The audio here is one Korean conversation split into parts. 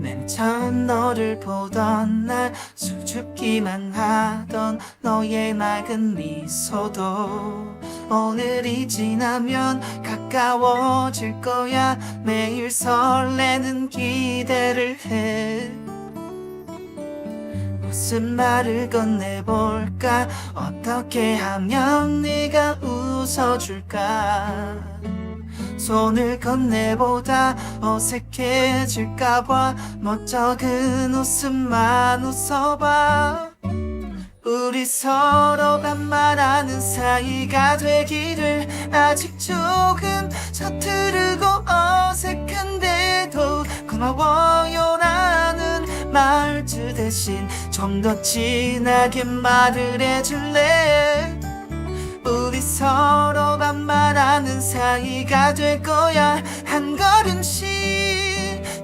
맨 처음 너를 보던 날 수줍기만 하던 너의 맑은 미소도 오늘이 지나면 가까워질 거야. 매일 설레는 기대를 해. 무슨 말을 건네볼까? 어떻게 하면 네가 웃어줄까 손을 건네보다 어색해질까봐 멋쩍은 웃음만 웃어봐. 우리 서로가 말하는 사이가 되기를 아직 조금 서투르고 어색한데도 고마워요 라는. 말투 대신 좀 더 진하게 말을 해줄래? 우리 서로가 말하는 사이가 될 거야. 한 걸음씩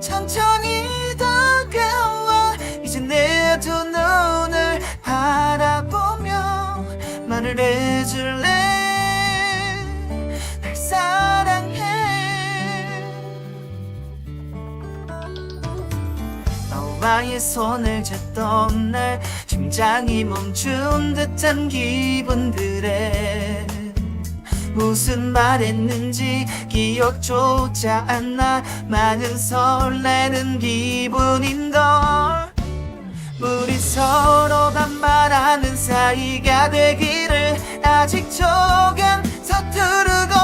천천히 다가와 이제 내두 눈을 바라보며 말을 해줄래? 날 사랑해. 너와의 손을 잡던 날 심장이 멈춘 듯한 기분들에 무슨 말했는지 기억조차 안 나. 많은 설레는 기분인걸. 우리 서로가 말하는 사이가 되기를 아직 조금 서투르고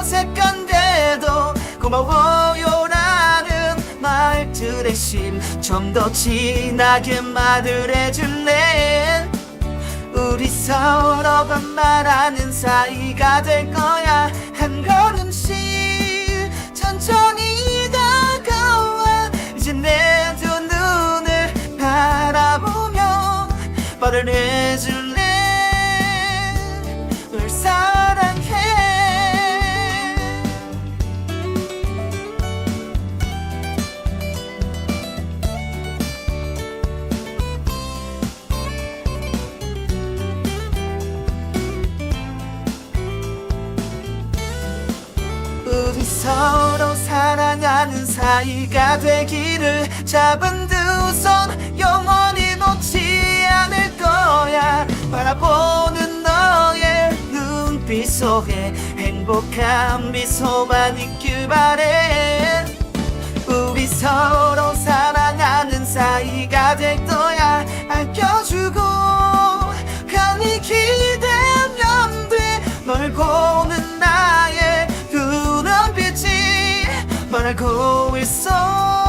어색한데도 고마워요라는 말투 대신 좀더 진하게 말을 해줄래 우리 서로가 말하는 사이가 될 거야. 한 걸음씩 천천히 다가와. 이제 내 두 눈을 바라보며 말을 해줄 사랑하는 사이가 되기를 잡은 두 손 영원히 놓지 않을 거야. 바라보는 너의 눈빛 속에 행복한 미소만 있길 바래. 우리 서로 사랑하는 사이가 될 거야. 아껴주고 편히 기대면 돼널 보는 나 의두 눈빛이 말하고 있어